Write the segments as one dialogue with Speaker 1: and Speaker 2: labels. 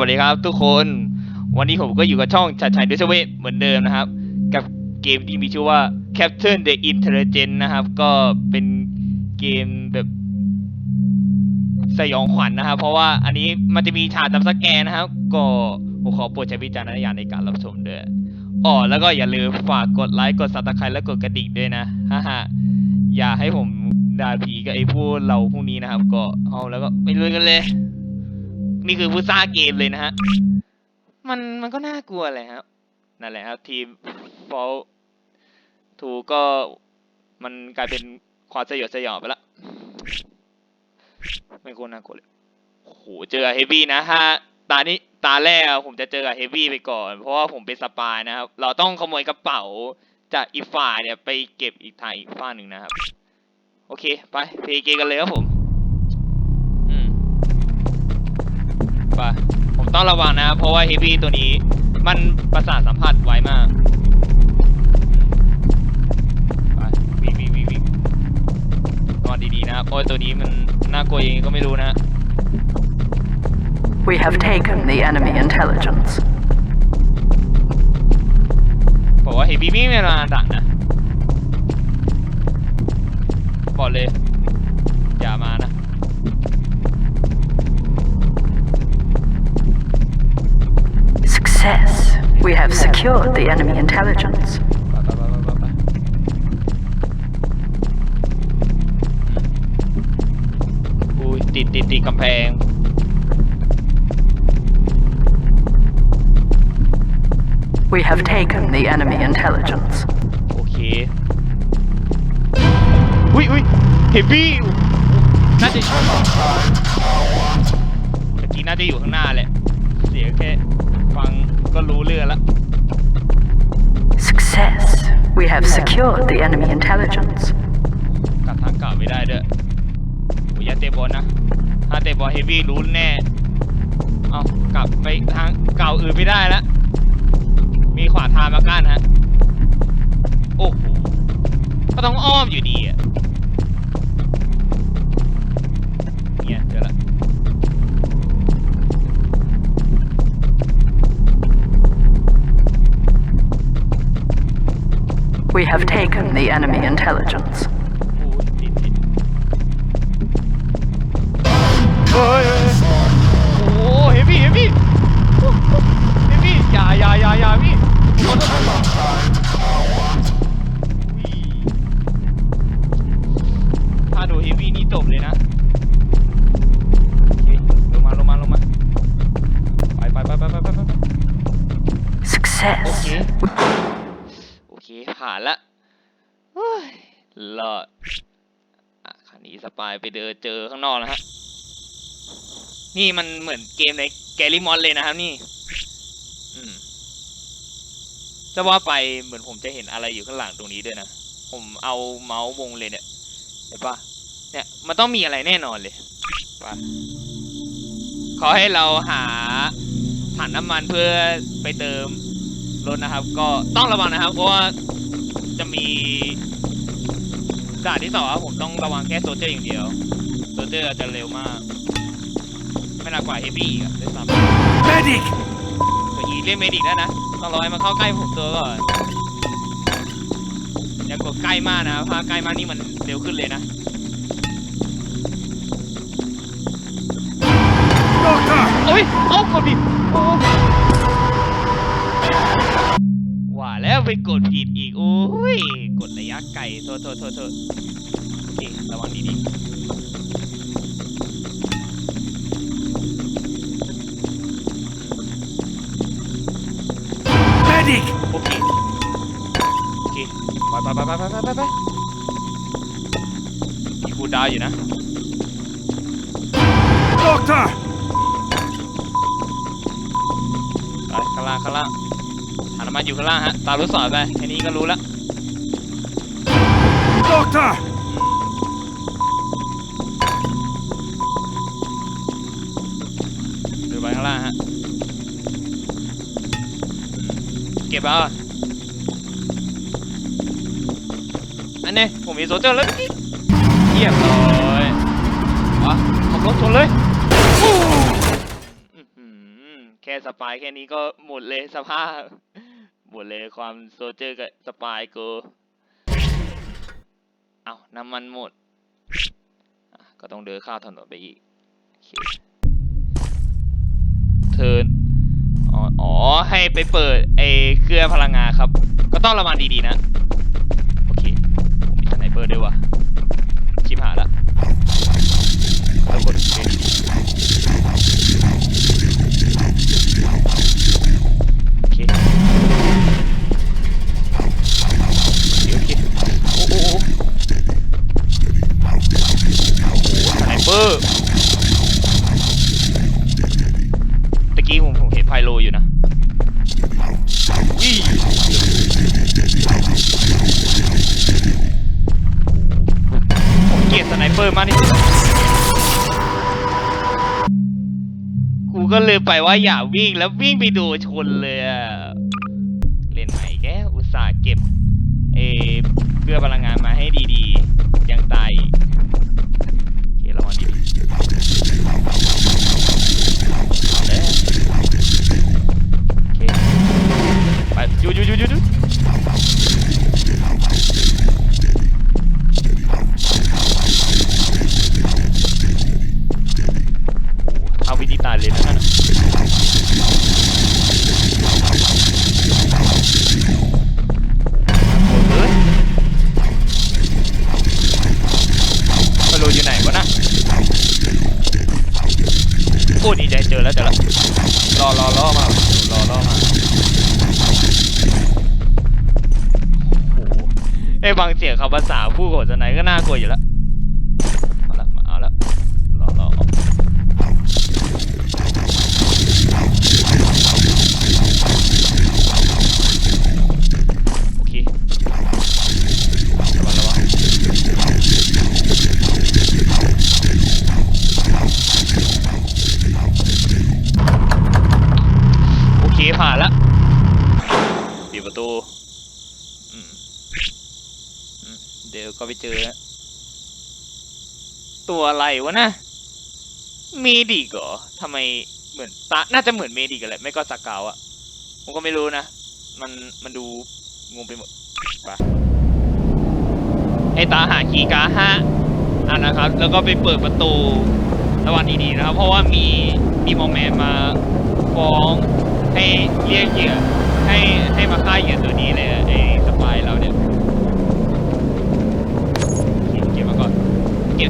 Speaker 1: วัสดีครับทุกคน วันนี้ผมก็อยู่กับช่องชัดชัยดิสเวทเหมือนเดิมนะครับ กับเกมที่มีชื่อว่า Captain the Intelligent นะครับ ก็เป็นเกมแบบสยองขวัญนะครับ เพราะว่าอันนี้มันจะมีฉากจำสแกนนะครับ ก็ผมขอโปรดใช้วิจารณญาณในการรับชมด้วยอ๋อแล้วก็อย่าลืมฝากกดไลค์กดซับสไครต์และกดกระดิ่งด้วยนะฮ่าฮ่าอย่าให้ผมด่าผีกับไอ้พวกเราพวกนี้นะครับ ก็เอาแล้วก็ไปลุยกันเลย นี่คือผู้สร้างเกมเลยนะฮะ มันมันก็น่ากลัวเลยครับ นั่นแหละครับ ทีมฟอลทูก็มันกลายเป็นความสยดสยองไปละ ไม่คตรน่ากลัวเลยโอ้โหเจอเฮฟวี่นะฮะตานี้ตาแรกผมจะเจอกับเฮฟวี่ไปก่อน เพราะว่าผมเป็นสปายนะครับ เราต้องขโมยกระเป๋าจากอีกฝ่ายเนี่ยไปเก็บอีกทางอีกฝ่ายหนึ่งนะครับ โอเค ไปเพย์เกมกันเลยครับผม ไปผมต้องระวังนะครับเพราะว่าเฮฟวี่ตัวนี้ มันประสาทสัมผัสไวมากไปวิ่งวิ่งวิ่งวิ่งนอนดีๆนะครับโอ้ยตัวนี้มันน่ากลัวยังไงก็ไม่รู้นะ
Speaker 2: We have taken the enemy intelligence.
Speaker 1: บอกว่าเฮฟวี่ไม่มีเวลาดักนะ บอกเลย อย่ามานะ
Speaker 2: Success. We have secured the enemy intelligence.
Speaker 1: ไปไปไปไปไปอุ้ยติดติดติดกำแพง
Speaker 2: We have taken the enemy intelligence.
Speaker 1: โอเค อุ้ยอุ้ยเฮฟวี่น่าจะเมื่อกี้น่าจะอยู่ข้างหน้าแหละ เสียงแค่ฟัง ก็รู้เรื่องละ
Speaker 2: Success. We have secured the enemy intelligence.
Speaker 1: กลับทางเก่าไม่ได้ด้วยโอ้ยอย่าเตะบอลนะ ถ้าเตะบอลเฮฟวี่รู้แน่ เอากลับไปทางเก่าอื่นไม่ได้แล้วมีขวาทางมากั้นฮะ โอ้โห ก็ต้องอ้อมอยู่ดีอะเนี่ยเจอละ อย่าอย่าอย่าอย่าพี่ขอโทษอุ้ยถ้าโดนเฮฟวี่นี่จบเลยนะ โอเค ลงมา ลงมา ลงมา ไปไปไปไปไปไปไป
Speaker 2: Success.
Speaker 1: โอเคโอเคผ่านละเฮ้ยรอดอะคันนี้สปายไปเดินเจอข้างนอกแล้วฮะ นี่มันเหมือนเกมในแกลิมอนเลยนะครับนี่จะว่าไปเหมือนผมจะเห็นอะไรอยู่ข้างหลังตรงนี้ด้วยนะ ผมเอาเมาส์วงเลยเนี่ยเห็นปะเนี่ยมันต้องมีอะไรแน่นอนเลยไปขอให้เราหาถังน้ำมันเพื่อไปเติมรถนะครับ ก็ต้องระวังนะครับเพราะว่า จะมีด่านที่สองครับผมต้องระวังแค่โซเจอร์อย่างเดียวโซเจอร์จะเร็วมาก ไม่น่ากว่าเฮฟวี่อีกอะด้วยซ้ำ
Speaker 3: Medic!
Speaker 1: ตัวอีเล่นเมดิกได้นะต้องรอให้มันเข้าใกล้ผมตัวก่อนอย่ากดใกล้มากนะครับถ้าใกล้มากนี่มันเร็วขึ้นเลยนะ
Speaker 3: Doctor!
Speaker 1: โอ้ยเอ้ากดผิดโอ้ว่าแล้วไปกดผิดอีกโอ้ ยกดระยะไก่โทษโทษโทษโทษโอเคระวังดีๆโอเคโอเคไปไปไปไปไปไปไมีคูดาวอยู่นะ
Speaker 3: Doctor
Speaker 1: ไปข้างล่างข้างล่าง มันอยู่ข้างล่างฮะ ตามลูกศรไปแค่นี้ก็รู้แล้ว
Speaker 3: Doctor!
Speaker 1: ดูไปข้างล่างฮะ เก็บเอาอะอันนี้ผมมีโซเจอร์แล้วนี่เรียบร้อยวะขับรถชนเลยอื้อหือค่สปายแค่นี้ก็หมดเลยสภาพห มดเลยความโซเจอร์กับสปายกูเอาน้ำมันหมด ก็ต้องเดินข้ามถนนไปอีกเทินอ๋ออให้ไปเปิดไอ้เครื่องพลังงานครับ ก็ต้องระวังดีๆนะ โอเค ผมมีสไนเปอร์ด้วยวะชิบหายละแล้วกดเเปอร์ตะกี้ผมผมเห็นไพโลอยู่นะวิ่ผมเกลียดสไนเปอร์มากที่สุดกูก็เลยไปว่าอย่าวิ่งแล้ววิ่งไปดนชนเลยอะเล่นใหม่แกอุตส่าห์เก็บเออเพื่อพลังงานมาให้ดีๆ ยังตายอีกโอเคระวังดีๆเอาแล้วโอเค ไปหยุดหยุดหยุดหยุดเอาวิธีตายเลยนะนั่นน่ะ ได้ฟังเสียงคำภาษาผู้โหดจะไหนก็น่ากลัวอยู่แล้วเอาละมาเอาละรอรอโอเคระวังระวังโอเคผ่านละปิดประตูอืมอืมเดี๋ยว ก็ไปเจอ ตัวอะไรวะนะเมดิกเหรอทำไมเหมือนตาน่าจะเหมือนเมดิกกันแหละไม่ก็สกาวอะผมก็ไม่รู้นะ มันมันดูงงไปหมดไปให้ตาหาคีย์การ์ดห้าอันนะครับ แล้วก็ไปเปิดประตูระวังดีๆนะครับ เพราะว่ามีมีมอมแมนมาฟ้องให้เรียกเหยื่อให้ให้มาฆ่าเหยื่อตัวนี้เลยไอ้สปายเราเนี่ยเก็บเก็บมาก่อน เก็บ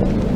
Speaker 1: ผม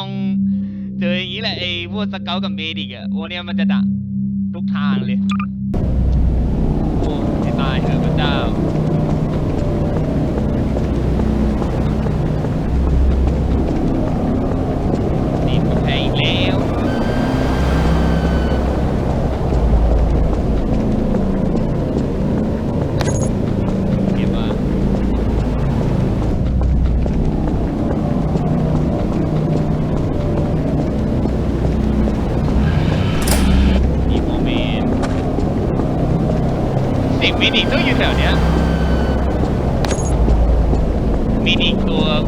Speaker 1: องเจออย่างนี้แหละไอ้พวกสเกลกับเมดิกอะโอ้เนี่ยมันจะดักทุกทางเลย โอ้ยตายเถอะพระเจ้านี่แพ้อีกแล้ว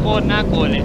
Speaker 1: โคตรน่ากลัวเลย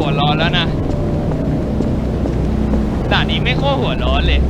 Speaker 1: หัวร้อนแล้วนะด่านนี้ไม่ค่อยหัวร้อนเลย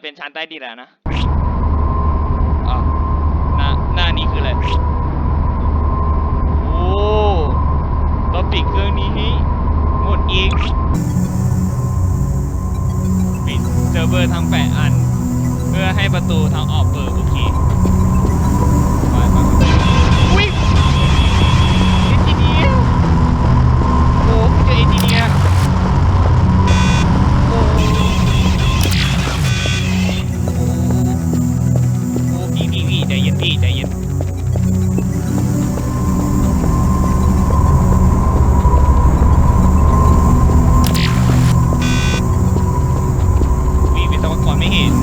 Speaker 1: จะเป็นชั้นใต้ดินแล้วนะอะหน้าหน้านี้คืออะไร โอ้เราปิดเครื่องนี้หมดอีก ปิดเซิร์ฟเวอร์ทั้งแปดอัน เพื่อให้ประตูทางออกเปิด เห็น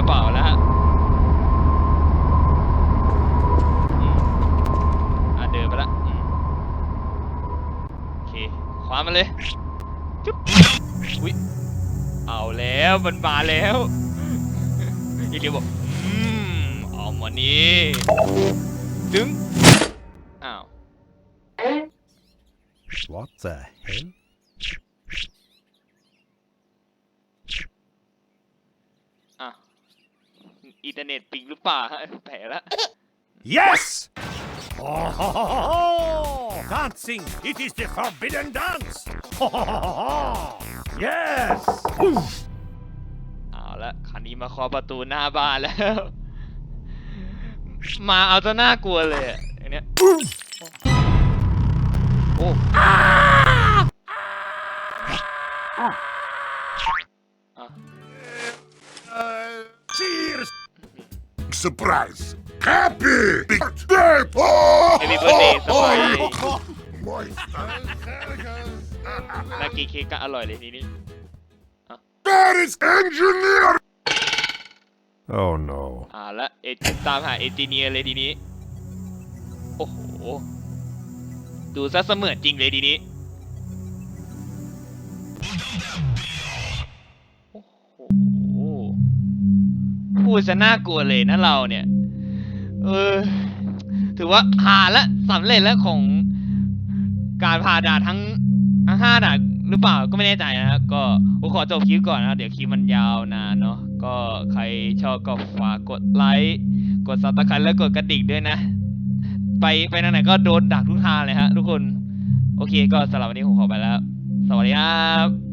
Speaker 1: ระเป๋าแล้วฮะอะเดินไปละโอเคคว้ามันเลยจุ๊บอุ้ยเอาแล้วมันมาแล้วอีเดียวบอกอืมเอามานี่ดึงอ้าว
Speaker 3: What the hell?
Speaker 1: อะ อินเทอร์เน็ตปิงหรือเปล่าฮะแผลละ
Speaker 3: Yes! Oh, ho, ho, ho, ho! Dancing! It is the forbidden dance! Ho, ho, ho, ho, ho! Yes! Oof!
Speaker 1: เอาละคันนี้มาเคาะประตูหน้าบ้านแล้ว มาเอาจนน่ากลัวเลยอะอันเนี้ยโอ้
Speaker 4: surprise. Happy birthday! Oh,
Speaker 1: Happy birthday, Samurai.
Speaker 4: Moist.
Speaker 1: น่ากินเค้กก็อร่อยเลยทีนี้
Speaker 4: That is engineer.
Speaker 3: Oh no.
Speaker 1: อ่าละเอจตามหาเอนจิเนียร์เลยทีนี้ โอ้โห ดูซะเสมือนจริงเลยทีนี้ พูดซะน่ากลัวเลยนะเราเนี่ย เออ ถือว่าผ่านละสำเร็จแล้วของการผ่าด่านทั้งทั้งห้าด่านหรือเปล่าก็ไม่แน่ใจนะครับก็ผมขอจบคลิปก่อนนะเดี๋ยวคลิปมันยาวนานเนาะก็ใครชอบก็ฝากกดไลค์กดซับสไครต์และกดกระดิ่งด้วยนะ ไปไปไหนก็โดนดักทุกทางเลยฮะ ทุกคน โอเคก็สำหรับวันนี้ผมขอไปแล้ว สวัสดีครับ